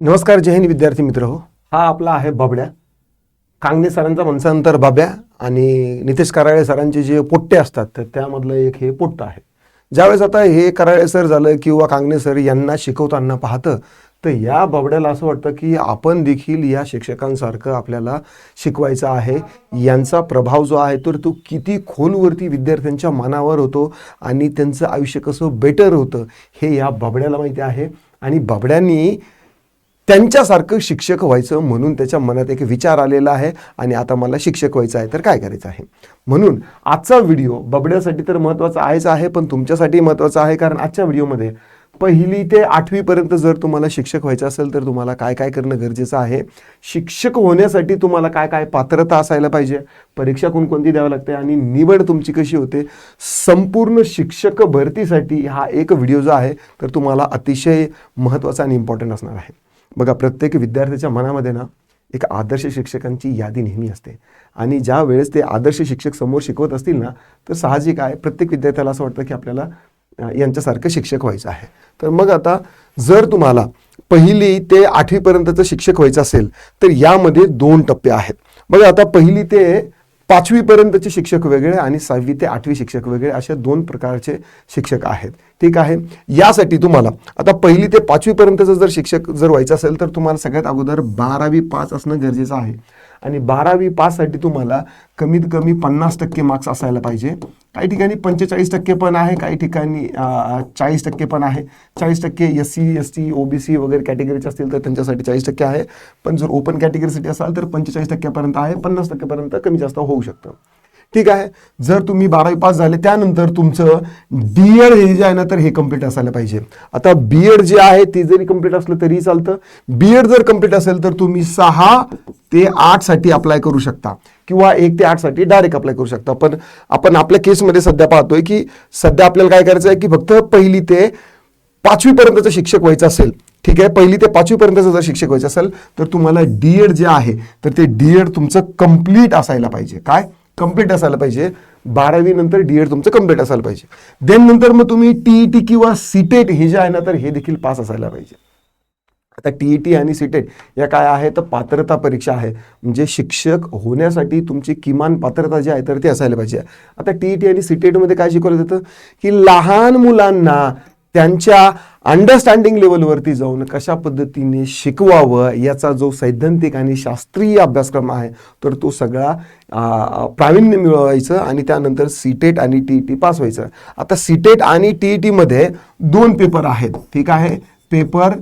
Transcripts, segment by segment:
नमस्कार जय हिंद विद्यार्थी मित्र हो. हा आपला आहे बाबड्या. कांगणे सरांचा मनसांतर बाब्या आणि नितेश कराळे सरांचे जे पोट्टे असतात तर त्यामधलं एक हे पोट्ट आहे. ज्यावेळेस आता हे कराळे सर झालं किंवा कांगणे सर यांना शिकवताना पाहतं तर या बाबड्याला असं वाटतं की आपण देखील या शिक्षकांसारखं आपल्याला शिकवायचं आहे. यांचा प्रभाव जो आहे तर तो किती खोलवरती विद्यार्थ्यांच्या मनावर होतो आणि त्यांचं आयुष्य कसं बेटर होतं हे या बाबड्याला माहिती आहे. आणि बाबड्यांनी त्यांच्यासारखं शिक्षक व्हायचं म्हणून त्याच्या मनात एक विचार आलेला आहे आणि आता मला शिक्षक व्हायचं आहे तर काय करायचं आहे? म्हणून आजचा व्हिडिओ बबड्यासाठी तर महत्त्वाचा आहेच आहे पण तुमच्यासाठी महत्त्वाचा आहे कारण आजच्या व्हिडिओमध्ये पहिली ते आठवीपर्यंत जर तुम्हाला शिक्षक व्हायचं असेल तर तुम्हाला काय काय करणं गरजेचं आहे? शिक्षक होण्यासाठी तुम्हाला काय काय पात्रता असायला पाहिजे? परीक्षा कोणकोणती द्यावी लागते आणि निवड तुमची कशी होते? संपूर्ण शिक्षक भरतीसाठी हा एक व्हिडिओ जो आहे तर तुम्हाला अतिशय महत्त्वाचा आणि इम्पॉर्टंट असणार आहे. बघा प्रत्येक विद्यार्थ्याच्या मनामध्ये ना एक आदर्श शिक्षकांची यादी नेहमी असते. आणि ज्या वेळेस ते आदर्श शिक्षक समोर शिकवत असतील ना तर साहजिक आहे. प्रत्येक विद्यार्थ्याला असं वाटतं की आपल्याला यांच्यासारखं शिक्षक व्हायचं आहे. तर मग आता जर तुम्हाला पहिली ते आठवीपर्यंतचं शिक्षक व्हायचं असेल तर यामध्ये दोन टप्पे आहेत. बघा आता पहिली ते पाचवीपर्यंतचे शिक्षक वेगळे आणि सहावी ते आठवी शिक्षक वेगळे असे दोन प्रकारचे शिक्षक आहेत. ठीक आहे? यासाठी तुम्हाला आता पहिली ते पाचवीपर्यंतचं जर शिक्षक जर व्हायचं असेल तर तुम्हाला सगळ्यात अगोदर बारावी पास असणं गरजेचं आहे. आणि बारावी पाससाठी तुम्हाला कमीत कमी पन्नास टक्के मार्क्स असायला पाहिजे. काही ठिकाणी पंचेचाळीस टक्के पण आहे काही ठिकाणी चाळीस टक्के पण आहे. चाळीस टक्के S C S T O B C वगैरे कॅटेगरीचे असतील तर त्यांच्यासाठी चाळीस टक्के आहे. पण जर ओपन कॅटेगरीसाठी असाल तर पंचेचाळीस टक्क्यापर्यंत आहे पन्नास टक्क्यापर्यंत कमी जास्त होऊ शकतं. ठीक आहे? जर तुम्ही बारावी पास झाले त्यानंतर तुमचं बी एड हे जे आहे ना तर हे कंप्लीट असायला पाहिजे. आता बी एड जे आहे ते जरी कंप्लीट असलं तरी चालतं. बी एड जर कंप्लीट असेल तर तुम्ही सहा ते आठसाठी अप्लाय करू शकता. किंवा एक ते आठसाठी डायरेक्ट अप्लाय करू शकता. पण आपण आपल्या केसमध्ये सध्या पाहतोय की सध्या आपल्याला काय करायचं आहे की फक्त पहिली ते पाचवीपर्यंतचं शिक्षक व्हायचं असेल ठीक आहे? पहिली ते पाचवीपर्यंतचं जर शिक्षक व्हायचं असेल तर तुम्हाला डी एड जे आहे तर ते डी एड तुमचं कंप्लीट असायला पाहिजे. काय? कंप्लीट असायला पाहिजे. बारावी नंतर डी एड तुमचं कंप्लीट असायला पाहिजे. देन नंतर मग तुम्ही टी ई टी किंवा सीटेट हे जे आहे ना तर हे देखील पास असायला पाहिजे. आता टी ई टी आणि सीटेट या काय आहे तर पात्रता परीक्षा आहे. म्हणजे शिक्षक होण्यासाठी तुमची किमान पात्रता जी आहे तर ती असायला पाहिजे. आता टी ई टी आणि सीटेटमध्ये काय शिकवलं जातं? की लहान मुलांना त्यांच्या अंडरस्टँडिंग लेवलवरती जाऊन कशा पद्धतीने शिकवावं याचा जो सैद्धांतिक आणि शास्त्रीय अभ्यासक्रम आहे तर तो सगळा प्राविण्य प्रावीण्य मिळवायचं आणि त्यानंतर सीटेट आणि टी ई टी पास व्हायचं. आता सीटेट आणि टी ई टीमध्ये दोन पेपर आहेत. ठीक आहे? पेपर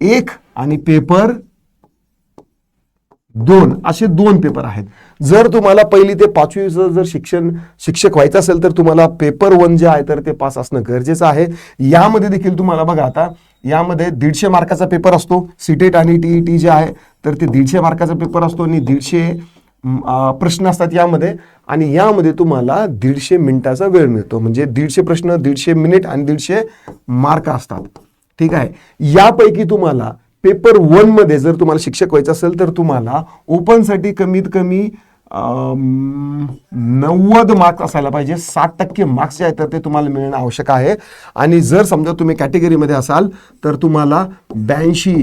एक आणि पेपर दोन असे दोन पेपर आहेत. जर तुम्हाला पहिली ते पाचवीचं जर शिक्षण शिक्षक व्हायचं असेल तर तुम्हाला पेपर वन जे आहे तर ते पास असणं गरजेचं आहे. यामध्ये देखील तुम्हाला बघा आता यामध्ये दीडशे मार्काचा पेपर असतो. सीटेट आणि टी टी जे आहे तर ते दीडशे मार्काचा पेपर असतो आणि दीडशे प्रश्न असतात यामध्ये. आणि यामध्ये तुम्हाला दीडशे मिनिटाचा वेळ मिळतो. म्हणजे दीडशे प्रश्न दीडशे मिनिट आणि दीडशे मार्क असतात. ठीक आहे? यापैकी तुम्हाला पेपर वनमध्ये जर तुम्हाला शिक्षक व्हायचं असेल तर तुम्हाला ओपनसाठी कमीत कमी नव्वद मार्क्स असायला पाहिजे. सात टक्के मार्क्स जे आहेत तर ते तुम्हाला मिळणं आवश्यक आहे. आणि जर समजा तुम्ही कॅटेगरीमध्ये असाल तर तुम्हाला ब्याऐंशी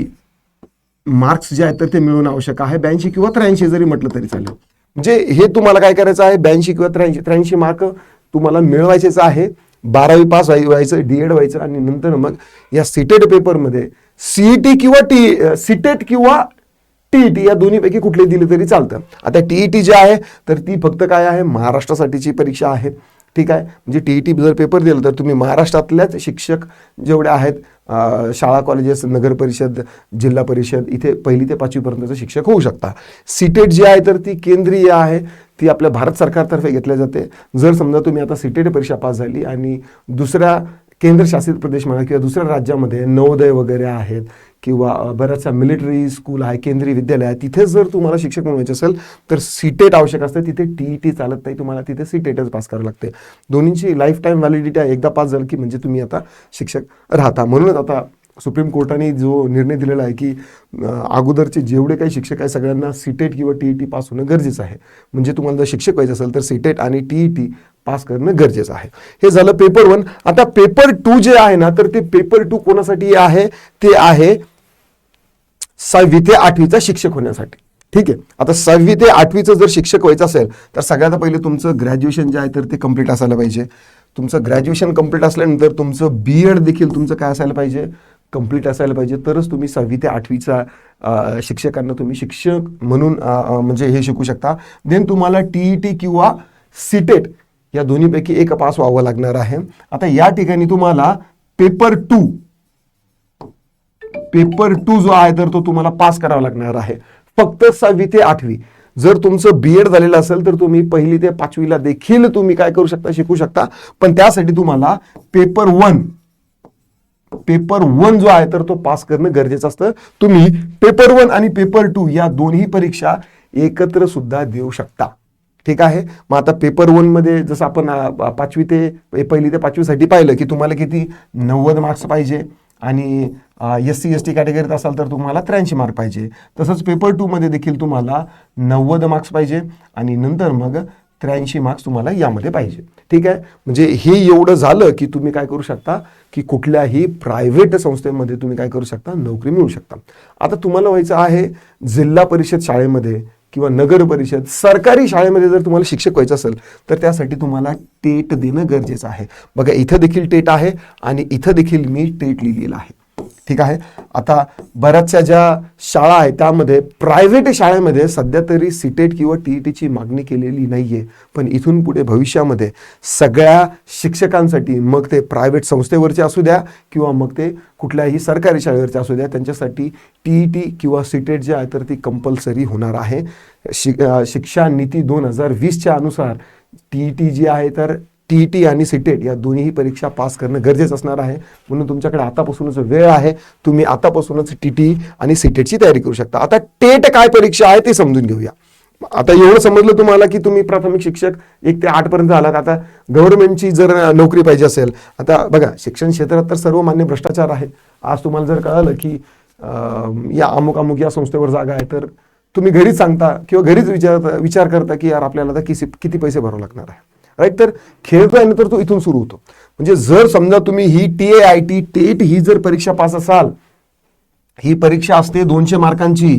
मार्क्स जे आहेत तर ते मिळवणं आवश्यक आहे. ब्याऐंशी किंवा त्र्याऐंशी जरी म्हटलं तरी चालेल. म्हणजे हे तुम्हाला काय करायचं आहे? ब्याऐंशी किंवा त्र्याऐंशी त्र्याऐंशी मार्क तुम्हाला मिळवायचेच आहे बारावी पास व्हाय व्हायचं डी एड व्हायचं आणि नंतर मग या सीटेड पेपरमध्ये सीईटी किंवा टी सीटेट किंवा टीईटी या दोन्हीपैकी कुठले दिले तरी चालतं. आता टीईटी जे आहे तर ती फक्त काय आहे? महाराष्ट्रासाठीची परीक्षा आहे. ठीक आहे? म्हणजे टी जर पेपर दिला तर तुम्ही महाराष्ट्रातल्याच शिक्षक जेवढे आहेत शाळा कॉलेजेस नगर परिषद जिल्हा परिषद इथे पहिली ते पाचवीपर्यंतचे शिक्षक होऊ शकता. सीटेट जी आहे तर ती केंद्रीय आहे. ती आपल्या भारत सरकारतर्फे घेतल्या जाते. जर समजा तुम्ही आता सीटेट परीक्षा पास झाली आणि दुसऱ्या केंद्रशासित प्रदेश म्हणा किंवा दुसऱ्या राज्यामध्ये नवोदय वगैरे आहेत किंवा बऱ्याचशा मिलिटरी स्कूल आहे केंद्रीय विद्यालय आहे तिथे जर तुम्हाला शिक्षक मिळवायचे असेल तर सीटेट आवश्यक असतं. तिथे टी ई टी चालत नाही तुम्हाला तिथे सीटेटच पास करावं लागते. दोन्हींची लाईफ टाईम व्हॅलिडिटी आहे. एकदा पास झालं की म्हणजे तुम्ही आता शिक्षक राहता. म्हणूनच आता सुप्रीम कोर्टाने जो निर्णय दिलेला आहे की अगोदरचे जेवढे काही शिक्षक आहे सगळ्यांना सीटेट किंवा टी ई टी पास होणं गरजेचं आहे. म्हणजे तुम्हाला जर शिक्षक व्हायचं असेल तर सीटेट आणि टी ई टी पास करणं गरजेचं आहे. हे झालं पेपर वन आता पेपर टू जे आहे ना तर ते पेपर टू कोणासाठी आहे? ते आहे सहावी ते आठवीचा शिक्षक होण्यासाठी. ठीक आहे? आता सहावी ते आठवीचं जर शिक्षक व्हायचं असेल तर सगळ्यात पहिले तुमचं ग्रॅज्युएशन जे आहे तर ते कंप्लीट असायला पाहिजे. तुमचं ग्रॅज्युएशन कंप्लीट असल्यानंतर तुमचं बी एड देखील तुमचं काय असायला पाहिजे? कंप्लीट असायला पाहिजे. तरच तुम्ही सहावी ते आठवीचा शिक्षकांना तुम्ही शिक्षक म्हणून म्हणजे हे शिकू शकता. देन तुम्हाला टी ई टी किंवा सीटेट या दोन्हीपैकी एक पास व्हावं लागणार आहे. आता या ठिकाणी तुम्हाला पेपर टू पेपर टू जो आहे तर तो तुम्हाला पास करावा लागणार आहे. फक्त सहावी ते आठवी. जर तुमचं बी एड झालेलं असेल तर तुम्ही पहिली ते पाचवीला देखील तुम्ही काय करू शकता शिकू शकता. पण त्यासाठी तुम्हाला पेपर वन पेपर वन जो आहे तर तो पास करणं गरजेचं असतं. तुम्ही पेपर वन आणि पेपर टू या दोन्ही परीक्षा एकत्र सुद्धा देऊ शकता. ठीक आहे? मग आता पेपर वनमध्ये जसं आपण पाचवी ते पहिली ते पाचवीसाठी पाहिलं की तुम्हाला किती? नव्वद मार्क्स पाहिजे. आणि एस सी एस टी कॅटेगरीत असाल तर तुम्हाला त्र्याऐंशी मार्क पाहिजे. तसंच पेपर टूमध्ये देखील तुम्हाला नव्वद मार्क्स पाहिजे आणि नंतर मग त्र्याऐंशी मार्क्स तुम्हाला यामध्ये पाहिजे. ठीक आहे? म्हणजे हे एवढं झालं की तुम्ही काय करू शकता की कुठल्याही प्रायव्हेट संस्थेमध्ये तुम्ही काय करू शकता? नोकरी मिळू शकता. आता तुम्हाला व्हायचं आहे जिल्हा परिषद शाळेमध्ये किंवा नगर परिषद सरकारी शाळेमध्ये जर तुम्हाला शिक्षक व्हायचं असेल तर त्यासाठी तुम्हाला टेट देणं गरजेचं आहे. बघा इथं देखील टेट आहे आणि इथं देखील मी टेट लिहिलेलं आहे. ठीक आहे? आता बऱ्याचशा ज्या शाळा आहेत त्यामध्ये प्रायव्हेट शाळेमध्ये सध्या तरी सीटेट किंवा टी ई टीची मागणी केलेली नाही आहे पण इथून पुढे भविष्यामध्ये सगळ्या शिक्षकांसाठी मग ते प्रायव्हेट संस्थेवरचे असू द्या किंवा मग ते कुठल्याही सरकारी शाळेवरचे असू द्या त्यांच्यासाठी टी ई टी किंवा सीटेट जे आहे तर ती कंपल्सरी होणार आहे. शि शिक्षा नीती दोन हजार वीसच्या अनुसार टी ई टी जी आहे तर टी ई टी आणि सीटेट या दोन्ही परीक्षा पास करणं गरजेचं असणार आहे. म्हणून तुमच्याकडे आतापासूनच वेळ आहे. तुम्ही आतापासूनच टी टी आणि सीटेटची तयारी करू शकता. आता टेट काय परीक्षा आहे ते समजून घेऊया. आता एवढं समजलं तुम्हाला की तुम्ही प्राथमिक शिक्षक एक ते आठ पर्यंत आलात. आता गव्हर्नमेंटची जर नोकरी पाहिजे असेल आता बघा शिक्षण क्षेत्रात तर सर्वमान्य भ्रष्टाचार आहे. आज तुम्हाला जर कळालं की या अमुक अमुक या संस्थेवर जागा आहे तर तुम्ही घरीच सांगता किंवा घरीच विचार विचार करता की यार आपल्याला आता किती किती पैसे भरावे लागणार आहे. राईट तर खेळतोय नंतर तो इथून सुरू होतो. म्हणजे जर समजा तुम्ही ही T A I T TET ही जर परीक्षा पास असाल ही परीक्षा असते दोनशे मार्कांची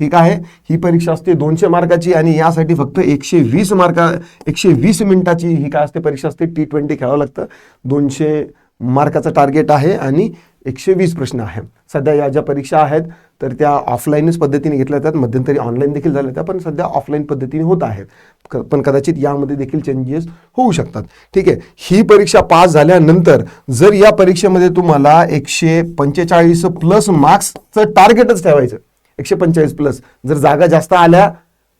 ठीक आहे? ही परीक्षा असते दोनशे मार्काची आणि यासाठी फक्त एकशे वीस मार्का एकशे वीस मिनिटाची ही काय असते परीक्षा असते? टी ट्वेंटी खेळावं लागतं. दोनशे मार्काचं टार्गेट आहे आणि एकशे वीस प्रश्न आहे. सध्या या ज्या परीक्षा आहेत तर त्या ऑफलाईनच पद्धतीने घेतल्या जातात. मध्यंतरी ऑनलाईन देखील झाल्या त्या पण सध्या ऑफलाईन पद्धतीने होत आहेत. पण कदाचित यामध्ये देखील चेंजेस होऊ शकतात. ठीक आहे. ही परीक्षा पास झाल्यानंतर जर या परीक्षेमध्ये तुम्हाला एकशे पंचेचाळीस प्लस मार्क्सचं टार्गेटच ठेवायचं एकशे पंचेचाळीस प्लस जर जागा जास्त आल्या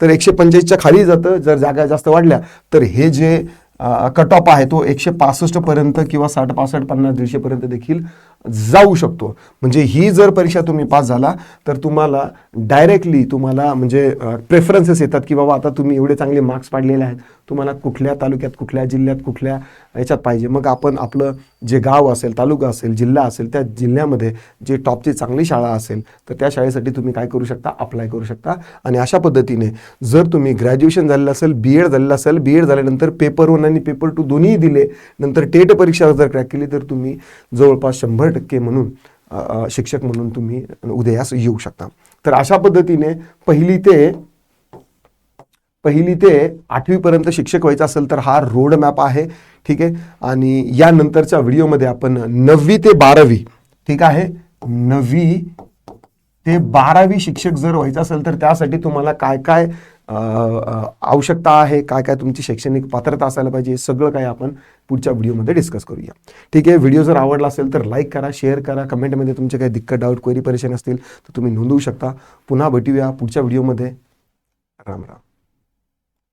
तर एकशे पंचेचाळीसच्या खाली जातं. जर जागा जास्त वाढल्या तर हे जे कट ऑफ आहे तो एकशे पासष्टपर्यंत किंवा साठ पासष्ट पन्नास दीडशेपर्यंत देखील जाऊ शकतो. म्हणजे ही जर परीक्षा तुम्ही पास झाला तर तुम्हाला डायरेक्टली तुम्हाला म्हणजे प्रेफरन्सेस येतात की बाबा आता तुम्ही एवढे चांगले मार्क्स पाडलेले आहेत. तुम्हाला कुठल्या तालुक्यात कुठल्या जिल्ह्यात कुठल्या याच्यात पाहिजे. मग आपण आपलं जे गाव असेल तालुका असेल जिल्हा असेल त्या जिल्ह्यामध्ये जे टॉपची चांगली शाळा असेल तर त्या शाळेसाठी तुम्ही काय करू शकता? अप्लाय करू शकता. आणि अशा पद्धतीने जर तुम्ही ग्रॅज्युएशन झालेलं असेल बी एड झालेलं असेल बी एड झाल्यानंतर पेपर वन आणि पेपर टू दोन्ही दिले नंतर टेट परीक्षा जर क्रॅक केली तर तुम्ही जवळपास शंभर टक्के म्हणून शिक्षक म्हणून तुम्ही उदयास येऊ शकता. तर अशा पद्धतीने पहिली ते पहिली ते आठवीपर्यंत शिक्षक व्हायचं असेल तर हा रोड मॅप आहे ठीक आहे? आणि यानंतरच्या व्हिडिओमध्ये आपण नववी ते बारावी ठीक आहे? नववी ते बारावी शिक्षक जर व्हायचं असेल तर त्यासाठी तुम्हाला काय काय आवश्यकता आहे काय काय तुमची शैक्षणिक पात्रता असायला पाहिजे सगळं काय आपण पुढच्या व्हिडिओमध्ये डिस्कस करूया. ठीक आहे? व्हिडिओ जर आवडला असेल तर लाईक करा शेअर करा कमेंटमध्ये तुमचे काही दिक्कत डाऊट क्वेरी परेशान असतील तर तुम्ही नोंदवू शकता. पुन्हा भेटूया पुढच्या व्हिडिओमध्ये. राम राम.